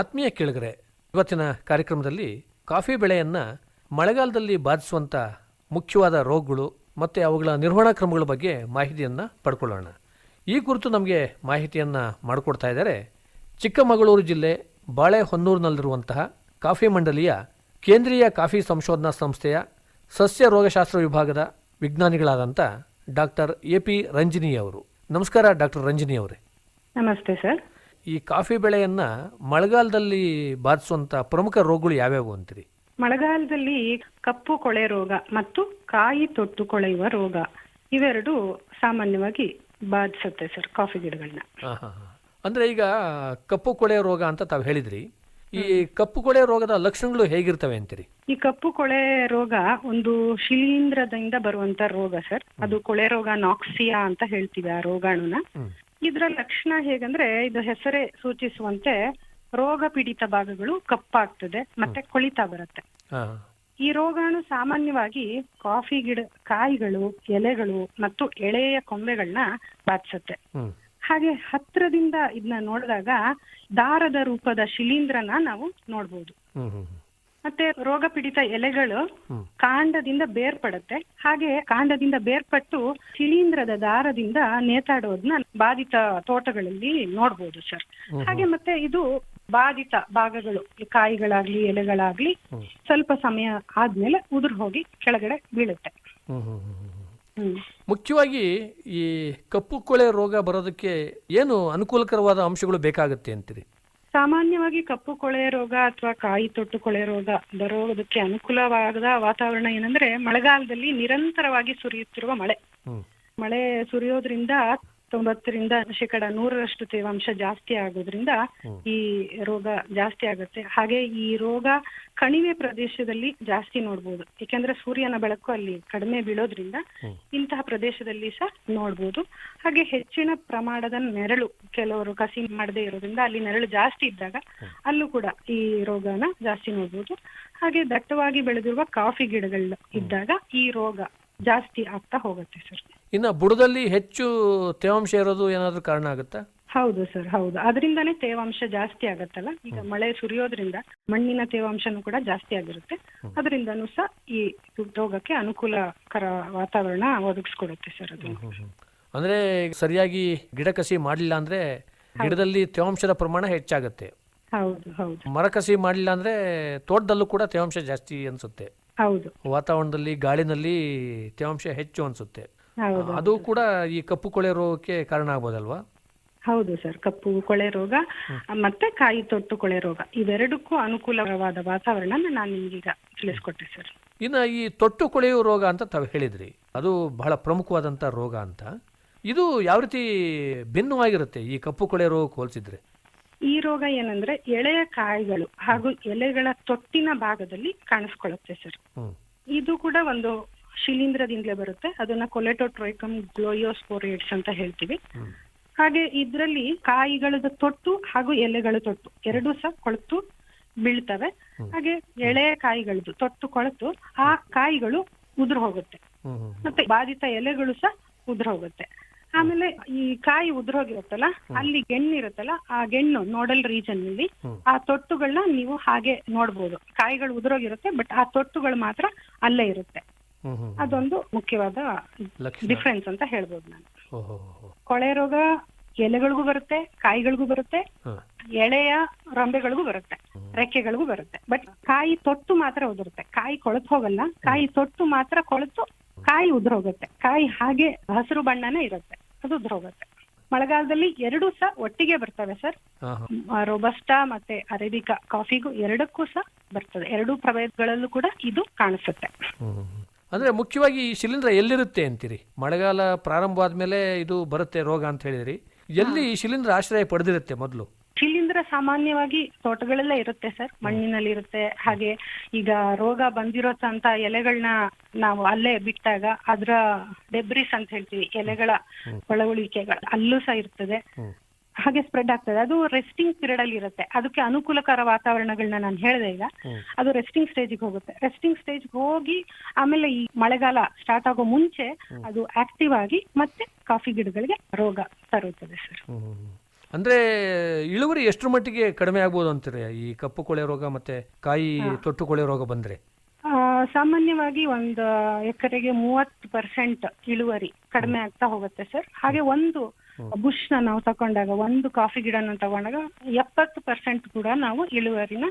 ಆತ್ಮೀಯ ಕೇಳಿಗರೆ, ಇವತ್ತಿನ ಕಾರ್ಯಕ್ರಮದಲ್ಲಿ ಕಾಫಿ ಬೆಳೆಯನ್ನು ಮಳೆಗಾಲದಲ್ಲಿ ಬಾಧಿಸುವಂಥ ಮುಖ್ಯವಾದ ರೋಗಗಳು ಮತ್ತು ಅವುಗಳ ನಿರ್ವಹಣಾ ಕ್ರಮಗಳ ಬಗ್ಗೆ ಮಾಹಿತಿಯನ್ನು ಪಡ್ಕೊಳ್ಳೋಣ. ಈ ಕುರಿತು ನಮಗೆ ಮಾಹಿತಿಯನ್ನು ಮಾಡಿಕೊಡ್ತಾ ಇದ್ದಾರೆ ಚಿಕ್ಕಮಗಳೂರು ಜಿಲ್ಲೆ ಬಾಳೆಹೊನ್ನೂರಿನಲ್ಲಿರುವಂತಹ ಕಾಫಿ ಮಂಡಳಿಯ ಕೇಂದ್ರೀಯ ಕಾಫಿ ಸಂಶೋಧನಾ ಸಂಸ್ಥೆಯ ಸಸ್ಯ ರೋಗಶಾಸ್ತ್ರ ವಿಭಾಗದ ವಿಜ್ಞಾನಿಗಳಾದಂಥ ಡಾಕ್ಟರ್ ಎ ಪಿ ರಂಜಿನಿ ಅವರು ನಮಸ್ಕಾರ ಡಾಕ್ಟರ್ ರಂಜಿನಿ ಅವರೇ ನಮಸ್ತೆ ಸರ್. ಈ ಕಾಫಿ ಬೆಳೆಯನ್ನ ಮಳೆಗಾಲದಲ್ಲಿ ಬಾಧಿಸುವಂತ ಪ್ರಮುಖ ರೋಗಗಳು ಯಾವ್ಯಾವು ಅಂತೀರಿ? ಮಳೆಗಾಲದಲ್ಲಿ ಕಪ್ಪು ಕೊಳೆ ರೋಗ ಮತ್ತು ಕಾಯಿ ತೊಟ್ಟು ಕೊಳೆಯುವ ರೋಗ ಇವೆರಡು ಸಾಮಾನ್ಯವಾಗಿ ಬಾಧಿಸುತ್ತೆ ಸರ್ ಕಾಫಿ ಗಿಡಗಳನ್ನ. ಅಂದ್ರೆ ಈಗ ಕಪ್ಪು ಕೊಳೆ ರೋಗ ಅಂತ ತಾವು ಹೇಳಿದ್ರಿ. ಈ ಕಪ್ಪು ಕೊಳೆ ರೋಗದ ಲಕ್ಷಣಗಳು ಹೇಗಿರ್ತವೆ ಅಂತೀರಿ? ಈ ಕಪ್ಪು ಕೊಳೆ ರೋಗ ಒಂದು ಶಿಲೀಂಧ್ರದಿಂದ ಬರುವಂತ ರೋಗ ಸರ್. ಅದು ಕೊಳೆ ರೋಗ ನಾಕ್ಸಿಯಾ ಅಂತ ಹೇಳ್ತೀವಿ ಆ ರೋಗಾಣುನ. ಇದರ ಲಕ್ಷಣ ಹೇಗಂದ್ರೆ ಇದು ಹೆಸರೇ ಸೂಚಿಸುವಂತೆ ರೋಗ ಪೀಡಿತ ಭಾಗಗಳು ಕಪ್ಪಾಗ್ತದೆ ಮತ್ತೆ ಕೊಳಿತಾ ಬರುತ್ತೆ. ಈ ರೋಗಾಣು ಸಾಮಾನ್ಯವಾಗಿ ಕಾಫಿ ಗಿಡ ಕಾಯಿಗಳು ಎಲೆಗಳು ಮತ್ತು ಎಳೆಯ ಕೊಂಬೆಗಳನ್ನ ಬಾಧಿಸುತ್ತೆ. ಹಾಗೆ ಹತ್ರದಿಂದ ಇದನ್ನ ನೋಡಿದಾಗ ದಾರದ ರೂಪದ ಶಿಲೀಂಧ್ರನ ನಾವು ನೋಡ್ಬೋದು. ಮತ್ತೆ ರೋಗ ಪೀಡಿತ ಎಲೆಗಳು ಕಾಂಡದಿಂದ ಬೇರ್ಪಡುತ್ತೆ. ಹಾಗೆ ಕಾಂಡದಿಂದ ಬೇರ್ಪಟ್ಟು ಶಿಲೀಂಧ್ರದ ದಾರದಿಂದ ನೇತಾಡೋದನ್ನ ಬಾಧಿತ ತೋಟಗಳಲ್ಲಿ ನೋಡ್ಬೋದು ಸರ್. ಹಾಗೆ ಮತ್ತೆ ಇದು ಬಾಧಿತ ಭಾಗಗಳು ಕಾಯಿಗಳಾಗ್ಲಿ ಎಲೆಗಳಾಗ್ಲಿ ಸ್ವಲ್ಪ ಸಮಯ ಆದ್ಮೇಲೆ ಉದುರು ಹೋಗಿ ಕೆಳಗಡೆ ಬೀಳುತ್ತೆ. ಮುಖ್ಯವಾಗಿ ಈ ಕಪ್ಪು ಕೊಳೆ ರೋಗ ಬರೋದಕ್ಕೆ ಏನು ಅನುಕೂಲಕರವಾದ ಅಂಶಗಳು ಬೇಕಾಗುತ್ತೆ ಅಂತೀರಿ? ಸಾಮಾನ್ಯವಾಗಿ ಕಪ್ಪು ಕೊಳೆ ರೋಗ ಅಥವಾ ಕಾಯಿ ತೊಟ್ಟು ಕೊಳೆ ರೋಗ ಬರೋದಕ್ಕೆ ಅನುಕೂಲವಾದ ವಾತಾವರಣ ಏನಂದ್ರೆ ಮಳೆಗಾಲದಲ್ಲಿ ನಿರಂತರವಾಗಿ ಸುರಿಯುತ್ತಿರುವ ಮಳೆ. ಮಳೆ ಸುರಿಯೋದ್ರಿಂದ ತೊಂಬತ್ತರಿಂದ ಶೇಕಡ ನೂರರಷ್ಟು ತೇವಾಂಶ ಜಾಸ್ತಿ ಆಗೋದ್ರಿಂದ ಈ ರೋಗ ಜಾಸ್ತಿ ಆಗುತ್ತೆ. ಹಾಗೆ ಈ ರೋಗ ಕಣಿವೆ ಪ್ರದೇಶದಲ್ಲಿ ಜಾಸ್ತಿ ನೋಡ್ಬೋದು. ಯಾಕೆಂದ್ರೆ ಸೂರ್ಯನ ಬೆಳಕು ಅಲ್ಲಿ ಕಡಿಮೆ ಬೀಳೋದ್ರಿಂದ ಇಂತಹ ಪ್ರದೇಶದಲ್ಲಿ ಸಹ ನೋಡ್ಬೋದು. ಹಾಗೆ ಹೆಚ್ಚಿನ ಪ್ರಮಾಣದ ನೆರಳು ಕೆಲವರು ಕಸಿ ಮಾಡದೇ ಇರೋದ್ರಿಂದ ಅಲ್ಲಿ ನೆರಳು ಜಾಸ್ತಿ ಇದ್ದಾಗ ಅಲ್ಲೂ ಕೂಡ ಈ ರೋಗನ ಜಾಸ್ತಿ ನೋಡ್ಬೋದು. ಹಾಗೆ ದಟ್ಟವಾಗಿ ಬೆಳೆದಿರುವ ಕಾಫಿ ಗಿಡಗಳು ಇದ್ದಾಗ ಈ ರೋಗ ಜಾಸ್ತಿ ಆಗ್ತಾ ಹೋಗುತ್ತೆ ಸರ್. ಇನ್ನು ಬುಡದಲ್ಲಿ ಹೆಚ್ಚು ತೇವಾಂಶ ಇರೋದು ಏನಾದರೂ ಕಾರಣ ಆಗುತ್ತಾ? ಹೌದು ಸರ್ ಹೌದು. ಅದರಿಂದನೇ ತೇವಾಂಶ ಜಾಸ್ತಿ ಆಗತ್ತಲ್ಲ? ಈಗ ಮಳೆ ಸುರಿಯೋದ್ರಿಂದ ಮಣ್ಣಿನ ತೇವಾಂಶನೂ ಕೂಡ ಜಾಸ್ತಿ ಆಗಿರುತ್ತೆ. ಅದರಿಂದನೂ ಸಹ ಈ ರೋಗಕ್ಕೆ ಅನುಕೂಲಕರ ವಾತಾವರಣ ಒದಗಿಸ್ಕೊಡುತ್ತೆ ಸರ್ ಅದು. ಅಂದ್ರೆ ಸರಿಯಾಗಿ ಗಿಡ ಕಸಿ ಮಾಡಲಿಲ್ಲ ಅಂದ್ರೆ ಗಿಡದಲ್ಲಿ ತೇವಾಂಶದ ಪ್ರಮಾಣ ಹೆಚ್ಚಾಗುತ್ತೆ. ಹೌದು ಹೌದು. ಮರ ಕಸಿ ಮಾಡಲಿಲ್ಲ ಅಂದ್ರೆ ತೋಟದಲ್ಲೂ ಕೂಡ ತೇವಾಂಶ ಜಾಸ್ತಿ ಅನ್ಸುತ್ತೆ. ಹೌದು. ವಾತಾವರಣದಲ್ಲಿ ಗಾಳಿನಲ್ಲಿ ತೇವಾಂಶ ಹೆಚ್ಚು ಅನ್ಸುತ್ತೆ. ಹೌದು ಅದು ಕೂಡ ಈ ಕಪ್ಪು ಕೊಳೆ ರೋಗಕ್ಕೆ ಕಾರಣ ಆಗ್ಬೋದಲ್ವಾ? ಹೌದು ಸರ್ ಕಪ್ಪು ಕೊಳೆ ರೋಗ ಮತ್ತೆ ಕಾಯಿ ತೊಟ್ಟು ಕೊಳೆ ರೋಗ ಇವೆರಡಕ್ಕೂ ಅನುಕೂಲವಾದ ವಾತಾವರಣ ನಾನು ನಿಮ್ಗೀಗ ತಿಳಿಸ್ಕೊಟ್ಟೆ ಸರ್. ಇನ್ನು ಈ ತೊಟ್ಟು ಕೊಳೆಯುವ ರೋಗ ಅಂತ ತಾವು ಹೇಳಿದ್ರಿ. ಅದು ಬಹಳ ಪ್ರಮುಖವಾದಂತ ರೋಗ ಅಂತ. ಇದು ಯಾವ ರೀತಿ ಭಿನ್ನವಾಗಿರುತ್ತೆ ಈ ಕಪ್ಪು ಕೊಳೆ ರೋಗಕ್ಕೆ ಹೋಲಿಸಿದ್ರೆ? ಈ ರೋಗ ಏನಂದ್ರೆ ಎಳೆಯ ಕಾಯಿಗಳು ಹಾಗೂ ಎಲೆಗಳ ತೊಟ್ಟಿನ ಭಾಗದಲ್ಲಿ ಕಾಣಿಸ್ಕೊಳ್ಳುತ್ತೆ ಸರ್. ಇದು ಕೂಡ ಒಂದು ಶಿಲೀಂಧ್ರದಿಂದಲೇ ಬರುತ್ತೆ. ಅದನ್ನ ಕೊಲೆಟೋಟ್ರೈಕಮ್ ಗ್ಲೋಯೋಸ್ಪೋರೇಟ್ಸ್ ಅಂತ ಹೇಳ್ತೀವಿ. ಹಾಗೆ ಇದ್ರಲ್ಲಿ ಕಾಯಿಗಳದ ತೊಟ್ಟು ಹಾಗೂ ಎಲೆಗಳ ತೊಟ್ಟು ಎರಡು ಸಹ ಕೊಳೆತು ಬೀಳ್ತವೆ. ಹಾಗೆ ಎಳೆಯ ಕಾಯಿಗಳದ್ದು ತೊಟ್ಟು ಕೊಳೆತು ಆ ಕಾಯಿಗಳು ಉದುರು ಹೋಗುತ್ತೆ. ಮತ್ತೆ ಬಾಧಿತ ಎಲೆಗಳು ಸಹ ಉದುರು ಹೋಗುತ್ತೆ. ಆಮೇಲೆ ಈ ಕಾಯಿ ಉದುರೋಗಿರುತ್ತಲ್ಲ ಅಲ್ಲಿ ಗೆಣ್ಣಿರುತ್ತಲ್ಲ ಆ ಗೆಣ್ಣು ನೋಡಲ್ ರೀಜನ್ ಅಲ್ಲಿ ಆ ತೊಟ್ಟುಗಳನ್ನ ನೀವು ಹಾಗೆ ನೋಡ್ಬೋದು. ಕಾಯಿಗಳು ಉದುರೋಗಿರುತ್ತೆ ಬಟ್ ಆ ತೊಟ್ಟುಗಳು ಮಾತ್ರ ಅಲ್ಲೇ ಇರುತ್ತೆ. ಅದೊಂದು ಮುಖ್ಯವಾದ ಡಿಫ್ರೆನ್ಸ್ ಅಂತ ಹೇಳ್ಬೋದು ನಾನು. ಕೊಳೆ ರೋಗ ಎಲೆಗಳಿಗೂ ಬರುತ್ತೆ ಕಾಯಿಗಳಿಗೂ ಬರುತ್ತೆ ಎಳೆಯ ರಂಬೆಗಳಿಗೂ ಬರುತ್ತೆ ರೆಕ್ಕೆಗಳಿಗೂ ಬರುತ್ತೆ. ಬಟ್ ಕಾಯಿ ತೊಟ್ಟು ಮಾತ್ರ ಉದುರುತ್ತೆ. ಕಾಯಿ ಕೊಳೆತು ಹೋಗಲ್ಲ ಕಾಯಿ ತೊಟ್ಟು ಮಾತ್ರ ಕೊಳತು ಕಾಯಿ ಉದುರೋಗುತ್ತೆ. ಕಾಯಿ ಹಾಗೆ ಹಸಿರು ಬಣ್ಣನೇ ಇರುತ್ತೆ. ಅದು ಧ್ರುವತೆ ಮಳೆಗಾಲದಲ್ಲಿ ಎರಡೂ ಸಹ ಒಟ್ಟಿಗೆ ಬರ್ತವೆ ಸರ್. ರೋಬಸ್ಟಾ ಮತ್ತೆ ಅರೇಬಿಕಾ ಕಾಫಿಗೂ ಎರಡಕ್ಕೂ ಸಹ ಬರ್ತದೆ. ಎರಡೂ ಪ್ರಭೇದಗಳಲ್ಲೂ ಕೂಡ ಇದು ಕಾಣಿಸುತ್ತೆ. ಅಂದ್ರೆ ಮುಖ್ಯವಾಗಿ ಈ ಶಿಲೀಂಧ್ರ ಎಲ್ಲಿರುತ್ತೆ ಅಂತೀರಿ? ಮಳೆಗಾಲ ಪ್ರಾರಂಭ ಆದ್ಮೇಲೆ ಇದು ಬರುತ್ತೆ ರೋಗ ಅಂತ ಹೇಳಿದ್ರಿ. ಎಲ್ಲಿ ಈ ಶಿಲೀಂಧ್ರ ಆಶ್ರಯ ಪಡೆದಿರುತ್ತೆ ಮೊದಲು? ಶಿಲೀಂಧ್ರ ಸಾಮಾನ್ಯವಾಗಿ ತೋಟಗಳೆಲ್ಲ ಇರುತ್ತೆ ಸರ್. ಮಣ್ಣಿನಲ್ಲಿ ಇರುತ್ತೆ ಹಾಗೆ ಈಗ ರೋಗ ಬಂದಿರೋಂತ ಎಲೆಗಳನ್ನ ನಾವು ಅಲ್ಲೇ ಬಿಟ್ಟಾಗ ಅದರ ಡೆಬ್ರಿಸ್ ಅಂತ ಹೇಳ್ತೀವಿ ಎಲೆಗಳ ಒಳಗುಳಿಕೆಗಳು ಅಲ್ಲೂ ಸಹ ಇರ್ತದೆ. ಹಾಗೆ ಸ್ಪ್ರೆಡ್ ಆಗ್ತದೆ. ಅದು ರೆಸ್ಟಿಂಗ್ ಪೀರಿಯಡ್ ಅಲ್ಲಿ ಇರುತ್ತೆ. ಅದಕ್ಕೆ ಅನುಕೂಲಕರ ವಾತಾವರಣಗಳನ್ನ ನಾನು ಹೇಳಿದೆ ಈಗ. ಅದು ರೆಸ್ಟಿಂಗ್ ಸ್ಟೇಜ್ಗೆ ಹೋಗುತ್ತೆ. ರೆಸ್ಟಿಂಗ್ ಸ್ಟೇಜ್ ಹೋಗಿ ಆಮೇಲೆ ಈ ಮಳೆಗಾಲ ಸ್ಟಾರ್ಟ್ ಆಗೋ ಮುಂಚೆ ಅದು ಆಕ್ಟಿವ್ ಆಗಿ ಮತ್ತೆ ಕಾಫಿ ಗಿಡಗಳಿಗೆ ರೋಗ ತರುತ್ತದೆ ಸರ್ ಅಂದ್ರೆ ಇಳುವರಿ ಎಷ್ಟರ ಮಟ್ಟಿಗೆ ಕಡಿಮೆ ಆಗ್ಬೋದು ಅಂತಾರೆ? ಈ ಕಪ್ಪು ಕೊಳೆ ರೋಗ ಮತ್ತೆ ಕಾಯಿ ತೊಟ್ಟು ಕೊಳೆ ರೋಗ ಬಂದ್ರೆ? ಸಾಮಾನ್ಯವಾಗಿ ಒಂದು ಎಕರೆಗೆ ಮೂವತ್ತು ಪರ್ಸೆಂಟ್ ಇಳುವರಿ ಕಡಿಮೆ ಆಗ್ತಾ ಹೋಗುತ್ತೆ ಸರ್ ಹಾಗೆ ಒಂದು ಬುಷ್ನ ನಾವು ತಗೊಂಡಾಗ ಒಂದು ಕಾಫಿ ಗಿಡನ ತಗೊಂಡಾಗ ಎಪ್ಪತ್ತು ಪರ್ಸೆಂಟ್ ಕೂಡ ನಾವು ಇಳುವರಿನ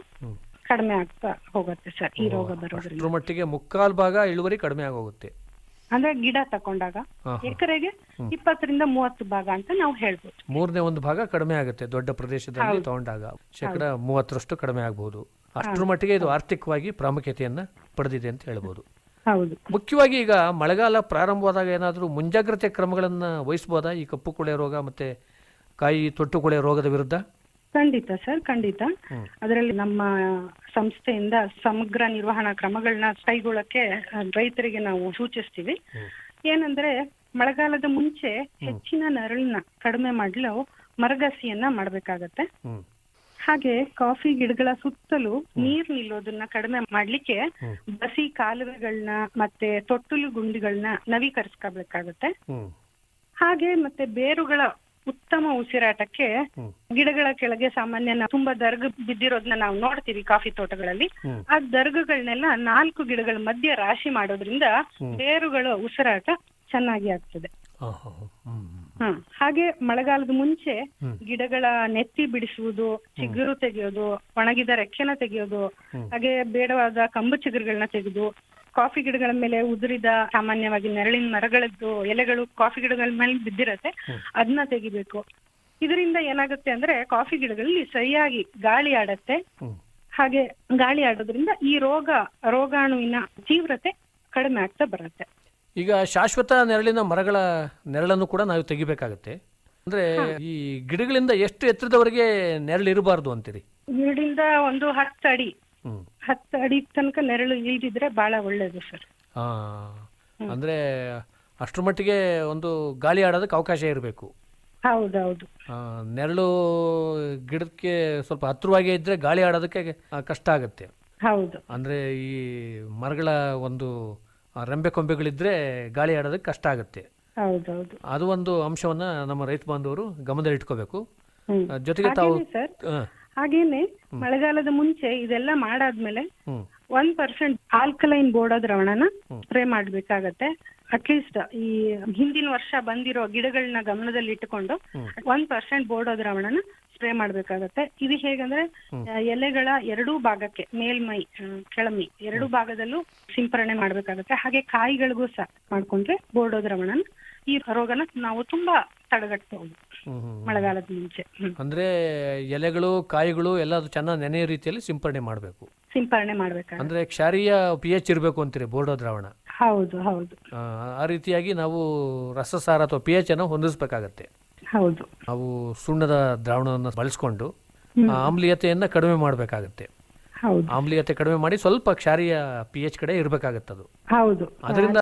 ಕಡಿಮೆ ಆಗ್ತಾ ಹೋಗುತ್ತೆ ಸರ್ ಈ ರೋಗ ಬರೋದ್ರಿಂದ. ಮಟ್ಟಿಗೆ ಮುಕ್ಕಾಲ್ ಭಾಗ ಇಳುವರಿ ಕಡಿಮೆ ಆಗೋಗುತ್ತೆ. ಅಂದ್ರೆ ಗಿಡ ತಕೊಂಡಾಗ. ಎಕರೆಗೆ ಇಪ್ಪತ್ತರಿಂದ ಮೂವತ್ತು ಭಾಗ ಅಂತ ನಾವು ಹೇಳ್ಬೋದು. ಮೂರನೇ ಒಂದು ಭಾಗ ಕಡಿಮೆ ಆಗುತ್ತೆ ದೊಡ್ಡ ಪ್ರದೇಶದಲ್ಲಿ ತಗೊಂಡಾಗ. ಶೇಕಡ ಮೂವತ್ತರಷ್ಟು ಕಡಿಮೆ ಆಗ್ಬೋದು. ಅಷ್ಟರ ಮಟ್ಟಿಗೆ ಇದು ಆರ್ಥಿಕವಾಗಿ ಪ್ರಾಮುಖ್ಯತೆಯನ್ನು ಪಡೆದಿದೆ ಅಂತ ಹೇಳ್ಬೋದು. ಹೌದು. ಮುಖ್ಯವಾಗಿ ಈಗ ಮಳೆಗಾಲ ಪ್ರಾರಂಭವಾದಾಗ ಏನಾದರೂ ಮುಂಜಾಗ್ರತೆ ಕ್ರಮಗಳನ್ನು ವಹಿಸ್ಬೋದಾ? ಈ ಕಪ್ಪು ಕೊಳೆ ರೋಗ ಮತ್ತೆ ಕಾಯಿ ತೊಟ್ಟು ಕೊಳೆ ರೋಗದ ವಿರುದ್ಧ? ಖಂಡಿತ ಸರ್ ಖಂಡಿತ. ಅದರಲ್ಲಿ ನಮ್ಮ ಸಂಸ್ಥೆಯಿಂದ ಸಮಗ್ರ ನಿರ್ವಹಣಾ ಕ್ರಮಗಳನ್ನ ಕೈಗೊಳ್ಳಕ್ಕೆ ರೈತರಿಗೆ ನಾವು ಸೂಚಿಸ್ತೀವಿ. ಏನಂದ್ರೆ ಮಳೆಗಾಲದ ಮುಂಚೆ ಹೆಚ್ಚಿನ ನರಳನ್ನ ಕಡಿಮೆ ಮಾಡಲು ಮರಗಸಿಯನ್ನ ಮಾಡ್ಬೇಕಾಗತ್ತೆ. ಹಾಗೆ ಕಾಫಿ ಗಿಡಗಳ ಸುತ್ತಲೂ ನೀರ್ ನಿಲ್ಲೋದನ್ನ ಕಡಿಮೆ ಮಾಡ್ಲಿಕ್ಕೆ ಬಸಿ ಕಾಲುವೆಗಳನ್ನ ಮತ್ತೆ ತೊಟ್ಟಲು ಗುಂಡಿಗಳನ್ನ ನವೀಕರಿಸ್ಕೋಬೇಕಾಗತ್ತೆ ಹಾಗೆ ಮತ್ತೆ ಬೇರುಗಳ ಉತ್ತಮ ಉಸಿರಾಟಕ್ಕೆ ಗಿಡಗಳ ಕೆಳಗೆ ಸಾಮಾನ್ಯ ತುಂಬಾ ದರ್ಗ ಬಿದ್ದಿರೋದನ್ನ ನಾವು ನೋಡ್ತೀವಿ ಕಾಫಿ ತೋಟಗಳಲ್ಲಿ. ಆ ದರ್ಗಗಳನ್ನೆಲ್ಲ ನಾಲ್ಕು ಗಿಡಗಳ ಮಧ್ಯೆ ರಾಶಿ ಮಾಡೋದ್ರಿಂದ ಬೇರುಗಳ ಉಸಿರಾಟ ಚೆನ್ನಾಗಿ ಆಗ್ತದೆ. ಹ್ಮ್. ಹಾಗೆ ಮಳೆಗಾಲದ ಮುಂಚೆ ಗಿಡಗಳ ನೆತ್ತಿ ಬಿಡಿಸುವುದು ಚಿಗುರು ತೆಗೆಯೋದು ಒಣಗಿದ ರೆಕ್ಕೆನ ತೆಗೆಯೋದು ಹಾಗೆ ಬೇಡವಾದ ಕಂಬು ಚಿಗುರುಗಳನ್ನ ತೆಗೆದು ಕಾಫಿ ಗಿಡಗಳ ಮೇಲೆ ಉದುರಿದ ಸಾಮಾನ್ಯವಾಗಿ ನೆರಳಿನ ಮರಗಳದ್ದು ಎಲೆಗಳು ಕಾಫಿ ಗಿಡಗಳ ಮೇಲೆ ಬಿದ್ದಿರತ್ತೆ ಅದನ್ನ ತೆಗಿಬೇಕು. ಇದರಿಂದ ಏನಾಗುತ್ತೆ ಅಂದ್ರೆ ಕಾಫಿ ಗಿಡಗಳಲ್ಲಿ ಸರಿಯಾಗಿ ಗಾಳಿ ಆಡತ್ತೆ. ಹಾಗೆ ಗಾಳಿ ಆಡೋದ್ರಿಂದ ಈ ರೋಗ ರೋಗಾಣುವಿನ ತೀವ್ರತೆ ಕಡಿಮೆ ಆಗ್ತಾ ಬರುತ್ತೆ. ಈಗ ಶಾಶ್ವತ ನೆರಳಿನ ಮರಗಳ ನೆರಳನ್ನು ಕೂಡ ನಾವು ತೆಗಿಬೇಕಾಗತ್ತೆ. ಅಂದ್ರೆ ಈ ಗಿಡಗಳಿಂದ ಎಷ್ಟು ಎತ್ತರದವರೆಗೆ ನೆರಳು ಇರಬಾರ್ದು ಅಂತೀರಿ? ಗಿಡದಿಂದ ಒಂದು ಹತ್ತು ಅಡಿ. ಹತ್ತು ಅಡಿ ತನಕ ನೆರಳು ಇಲ್ದಿದ್ರೆ ಬಹಳ ಒಳ್ಳೇದು ಸರ್. ಆ, ಅಂದ್ರೆ ಅಷ್ಟರ ಮಟ್ಟಿಗೆ ಒಂದು ಗಾಳಿ ಆಡೋದಕ್ಕೆ ಅವಕಾಶ ಇರಬೇಕು. ಹೌದೌದು. ನೆರಳು ಗಿಡಕ್ಕೆ ಸ್ವಲ್ಪ ಹತ್ತಿರವಾಗಿ ಇದ್ರೆ ಗಾಳಿ ಆಡೋದಕ್ಕೆ ಕಷ್ಟ ಆಗುತ್ತೆ. ಹೌದು. ಅಂದ್ರೆ ಈ ಮರಗಳ ಒಂದು ರೆಂಬೆ ಕೊಂಬೆಗಳಿದ್ರೆ ಗಾಳಿ ಆಡೋದಕ್ಕೆ ಕಷ್ಟ ಆಗುತ್ತೆ. ಹೌದೌದು. ಅದು ಒಂದು ಅಂಶವನ್ನ ನಮ್ಮ ರೈತ ಬಾಂಧವರು ಗಮನದಲ್ಲಿ ಇಟ್ಕೋಬೇಕು. ಹ್ಮ್. ಜೊತೆಗೆ ತಾವು ಹಾಗೇನೆ ಸರ್. ಆ, ಹಾಗೇನೆ ಮಳೆಗಾಲದ ಮುಂಚೆ ಇದೆಲ್ಲ ಮಾಡಾದ್ಮೇಲೆ ಒಂದ್ ಒನ್ ಪರ್ಸೆಂಟ್ ಆಲ್ಕಲೈನ್ ಬೋರ್ಡ್ ದ್ರವಣನ ಸ್ಪ್ರೇ ಮಾಡ್ಬೇಕಾಗತ್ತೆ. ಅಟ್ಲೀಸ್ಟ್ ಈ ಹಿಂದಿನ ವರ್ಷ ಬಂದಿರೋ ಗಿಡಗಳನ್ನ ಗಮನದಲ್ಲಿ ಇಟ್ಟುಕೊಂಡು ಒನ್ ಪರ್ಸೆಂಟ್ ಬೋರ್ಡೋ ದ್ರಾವಣನ ಸ್ಪ್ರೇ ಮಾಡ್ಬೇಕಾಗತ್ತೆ. ಇದು ಹೇಗಂದ್ರೆ ಎಲೆಗಳ ಎರಡೂ ಭಾಗಕ್ಕೆ ಮೇಲ್ಮೈ ಕೆಳಮಿ ಎರಡೂ ಭಾಗದಲ್ಲೂ ಸಿಂಪರಣೆ ಮಾಡ್ಬೇಕಾಗತ್ತೆ. ಹಾಗೆ ಕಾಯಿಗಳಿಗೂ ಸಹ ಮಾಡ್ಕೊಂಡ್ರೆ ಬೋರ್ಡೋ ದ್ರಾವಣನ ಈ ರೋಗನ ನಾವು ತುಂಬಾ ತಡೆಗಟ್ಟಬಹುದು. ಮಳೆಗಾಲದ ಮುಂಚೆ. ಅಂದ್ರೆ ಎಲೆಗಳು ಕಾಯಿಗಳು ಎಲ್ಲ ಚೆನ್ನಾಗಿ ನೆನೆಯ ರೀತಿಯಲ್ಲಿ ಸಿಂಪರಣೆ ಮಾಡಬೇಕು. ಸಿಂಪರಣೆ ಮಾಡ್ಬೇಕಾಗುತ್ತೆ. ಅಂದ್ರೆ ಕ್ಷಾರೀಯ ಪಿ ಎಚ್ ಇರಬೇಕು ಅಂತೀರಿ ಬೋರ್ಡೋ ದ್ರಾವಣ? ಹೌದು ಹೌದು. ಆ, ಆ ರೀತಿಯಾಗಿ ನಾವು ರಸಸಾರ ಅಥವಾ ಪಿ ಎಚ್ ಅನ್ನು ಹೊಂದಿಸಬೇಕಾಗತ್ತೆ. ಹೌದು. ನಾವು ಸುಣ್ಣದ ದ್ರಾವಣವನ್ನು ಬಳಸ್ಕೊಂಡು ಆಮ್ಲೀಯತೆಯನ್ನ ಆಮ್ಲೀಯತೆಯನ್ನು ಕಡಿಮೆ ಮಾಡಬೇಕಾಗತ್ತೆ. ಹೌದು. ಆಮ್ಲೀಯತೆ ಕಡಿಮೆ ಮಾಡಿ ಸ್ವಲ್ಪ ಕ್ಷಾರೀಯ ಪಿ ಎಚ್ ಕಡೆ ಇರಬೇಕಾಗತ್ತೆ ಅದು ಹೌದು. ಅದರಿಂದ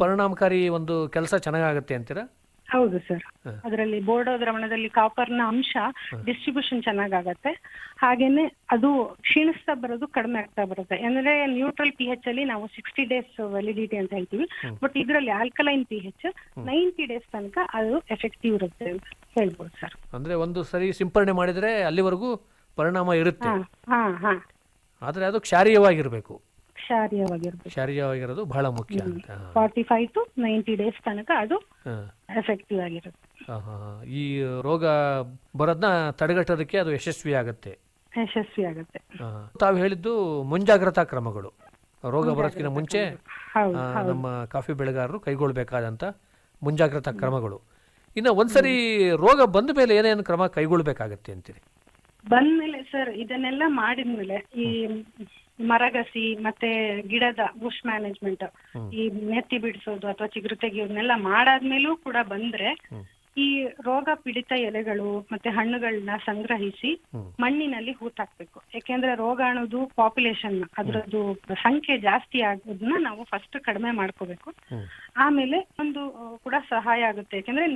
ಪರಿಣಾಮಕಾರಿ ಒಂದು ಕೆಲಸ ಚೆನ್ನಾಗಾಗತ್ತೆ ಅಂತೀರಾ? ಹೌದು ಸರ್ ಅದರಲ್ಲಿ ಬೋರ್ಡೋ ದ್ರವಣದಲ್ಲಿ ಕಾಪರ್ನ ಅಂಶ ಡಿಸ್ಟ್ರಿಬ್ಯೂಷನ್ ಚೆನ್ನಾಗಾಗತ್ತೆ. ಹಾಗೇನೆ ಅದು ಕ್ಷೀಣಿಸ್ತಾ ಬರೋದು ಕಡಿಮೆ ಆಗ್ತಾ ಬರುತ್ತೆ. ಅಂದ್ರೆ ನ್ಯೂಟ್ರಲ್ ಪಿ ಎಚ್ ಅಲ್ಲಿ ನಾವು ಸಿಕ್ಸ್ಟಿ ಡೇಸ್ ವ್ಯಾಲಿಡಿಟಿ ಅಂತ ಹೇಳ್ತೀವಿ. ಬಟ್ ಇದರಲ್ಲಿ alkaline P H ninety days ತನಕ ಅದು ಎಫೆಕ್ಟಿವ್ ಇರುತ್ತೆ ಅಂತ ಹೇಳ್ಬೋದು ಸರ್ ಅಂದ್ರೆ ಒಂದು ಸರಿ ಸಿಂಪರಣೆ ಮಾಡಿದ್ರೆ ಅಲ್ಲಿವರೆಗೂ ಪರಿಣಾಮ ಇರುತ್ತೆ. ಹಾ ಹಾ ಹಾ. ಅದು ಕ್ಷಾರೀಯವಾಗಿರಬೇಕು. ಕ್ಷಾರೀಯವಾಗಿರ್ಬೇಕು. ಕ್ಷಾರೀಯವಾಗಿರೋದು ಬಹಳ ಮುಖ್ಯ forty five to ninety days ತನಕ ಅದು. ಎಫೆಕ್ಟಿವ್ ಆಗಿರುತ್ತೆ. ಈ ರೋಗ ಬರೋದನ್ನ ತಡೆಗಟ್ಟೋದಕ್ಕೆ ಅದು ಯಶಸ್ವಿ ಆಗುತ್ತೆ. ಯಶಸ್ವಿ ಆಗುತ್ತೆ. ತಾವು ಹೇಳಿದ್ದು ಮುಂಜಾಗ್ರತಾ ಕ್ರಮಗಳು. ರೋಗ ಬರೋದಕ್ಕಿಂತ ಮುಂಚೆ ನಮ್ಮ ಕಾಫಿ ಬೆಳೆಗಾರರು ಕೈಗೊಳ್ಬೇಕಾದಂತ ಮುಂಜಾಗ್ರತಾ ಕ್ರಮಗಳು. ಇನ್ನು ಒಂದ್ಸರಿ ರೋಗ ಬಂದ ಮೇಲೆ ಏನೇನು ಕ್ರಮ ಕೈಗೊಳ್ಬೇಕಾಗತ್ತೆ ಅಂತೀರಿ? ಬಂದ್ಮೇಲೆ ಸರ್ ಇದನ್ನೆಲ್ಲ ಮಾಡಿದ್ಮೇಲೆ ಈ ಮರಗಸಿ ಮತ್ತೆ ಗಿಡದ ಬುಷ್ ಮ್ಯಾನೇಜ್ಮೆಂಟ್ ಈ ನೆತ್ತಿ ಬಿಡಿಸೋದು ಅಥವಾ ಚಿಗುರು ತೆಗಿಯೋದನ್ನೆಲ್ಲ ಮಾಡಾದ್ಮೇಲೂ ಕೂಡ ಬಂದ್ರೆ ಈ ರೋಗ ಪೀಡಿತ ಎಲೆಗಳು ಮತ್ತೆ ಹಣ್ಣುಗಳನ್ನ ಸಂಗ್ರಹಿಸಿ ಮಣ್ಣಿನಲ್ಲಿ ಹೂತಾಕ್ಬೇಕು. ಯಾಕೆಂದ್ರೆ ರೋಗಾಣುದು ಪಾಪ್ಯುಲೇಷನ್ ಅದರದ್ದು ಸಂಖ್ಯೆ ಜಾಸ್ತಿ ಆಗೋದನ್ನ ನಾವು ಫಸ್ಟ್ ಕಡಿಮೆ ಮಾಡ್ಕೋಬೇಕು. ಆಮೇಲೆ ಒಂದು ಕೂಡ ಸಹಾಯ ಆಗುತ್ತೆ. ಯಾಕೆಂದ್ರೆ